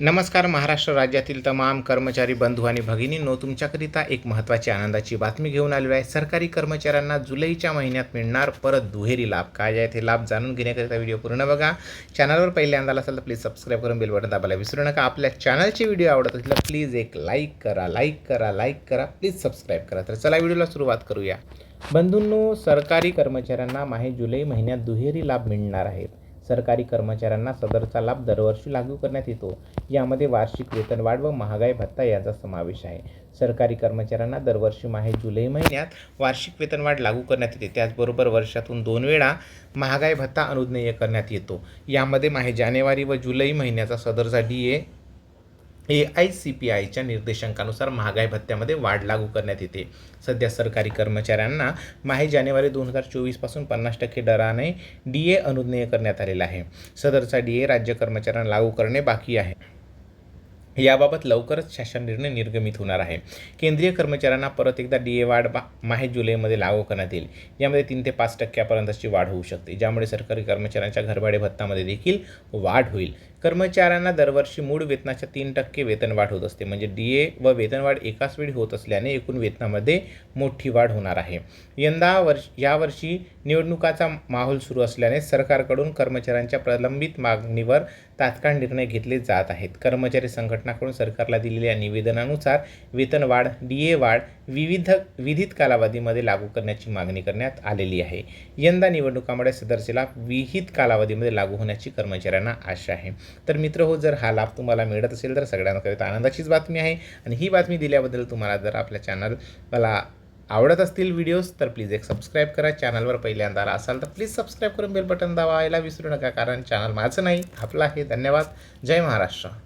नमस्कार महाराष्ट्र राज्यातील तमाम कर्मचारी बंधू आणि भगिनींनो तुमच्याकरिता एक महत्त्वाची आनंदाची बातमी घेऊन आलेलो आहे. सरकारी कर्मचाऱ्यांना जुलैच्या महिन्यात मिळणार परत दुहेरी लाभ. काय आहे ते लाभ जाणून घेण्याकरिता व्हिडिओ पूर्ण बघा. चॅनलवर पहिल्यांदा असाल असेल तर प्लीज सबस्क्राईब करून बेल बटन दाबायला विसरू नका. आपल्या चॅनलचे व्हिडिओ आवडत असतील तर प्लीज एक लाईक करा लाईक करा लाईक करा. प्लीज सबस्क्राईब करा. तर चला व्हिडिओला सुरुवात करूया. बंधूंनो सरकारी कर्मचाऱ्यांना माहे जुलै महिन्यात दुहेरी लाभ मिळणार आहेत. सरकारी कर्मचाऱ्यांना सदरचा लाभ दरवर्षी लागू करण्यात येतो. यामध्ये वार्षिक वेतनवाढ व महागाई भत्ता यांचा समावेश आहे. सरकारी कर्मचाऱ्यांना दरवर्षी माहे जुलै महिन्यात वार्षिक वेतनवाढ लागू करण्यात येते. त्याचबरोबर वर्षातून दोन वेळा महागाई भत्ता अनुज्ञेय करण्यात येतो. यामध्ये माहे जानेवारी व जुलै महिन्याचा सदरचा D A A I C P आयच्या निर्देशांकानुसार महागाई भत्त्यामध्ये वाढ लागू करण्यात येते. सध्या सरकारी कर्मचाऱ्यांना माहे जानेवारी दोन हजार चोवीसपासून पन्नास टक्के दराने डी ए अनुज्ञेय करण्यात आलेला आहे. सदरचा डी ए राज्य कर्मचाऱ्यांना लागू करणे बाकी आहे. याबाबत लवकरच शासन निर्णय निर्गमित होणार आहे. केंद्रीय कर्मचाऱ्यांना परत एकदा डी ए वाढ बा माहे जुलैमध्ये लागू करण्यात येईल. यामध्ये तीन ते पाच टक्क्यापर्यंतची वाढ होऊ शकते ज्यामुळे सरकारी कर्मचाऱ्यांच्या घरभाडे भत्तामध्ये देखील वाढ होईल. कर्मचाऱ्यांना दरवर्षी मूळ वेतनाच्या तीन टक्के वेतनवाढ होत असते. म्हणजे डी ए व वेतनवाढ एकाच वेळी होत असल्याने एकूण वेतनामध्ये मोठी वाढ होणार आहे. यंदा वर्ष यावर्षी निवडणुकाचा माहोल सुरू असल्याने सरकारकडून कर्मचाऱ्यांच्या प्रलंबित मागणीवर तात्काळ निर्णय घेतले जात आहेत. कर्मचारी संघटनाकडून सरकारला दिलेल्या निवेदनानुसार वेतनवाढ डी ए वाढ विविध विधित कालावधीमध्ये लागू करण्याची मागणी करण्यात आलेली आहे. यंदा निवडणुकामुळे सदरचे लाभ विहित कालावधीमध्ये लागू होण्याची कर्मचाऱ्यांना आशा आहे. तर मित्र हो जर हा लाभ तुम्हाला मिळत असेल तर सगळ्यांकरिता आनंदाचीच बातमी आहे आणि ही बातमी दिल्याबद्दल तुम्हाला जर आपल्या चॅनल मला आवडत असतील व्हिडिओज तर प्लीज एक सबस्क्राईब करा. चॅनलवर पहिल्यांदा आला असाल तर प्लीज सबस्क्राईब करून बेल बटन दावायला विसरू नका कारण चॅनल माझं नाही आपलं आहे. धन्यवाद. जय महाराष्ट्र.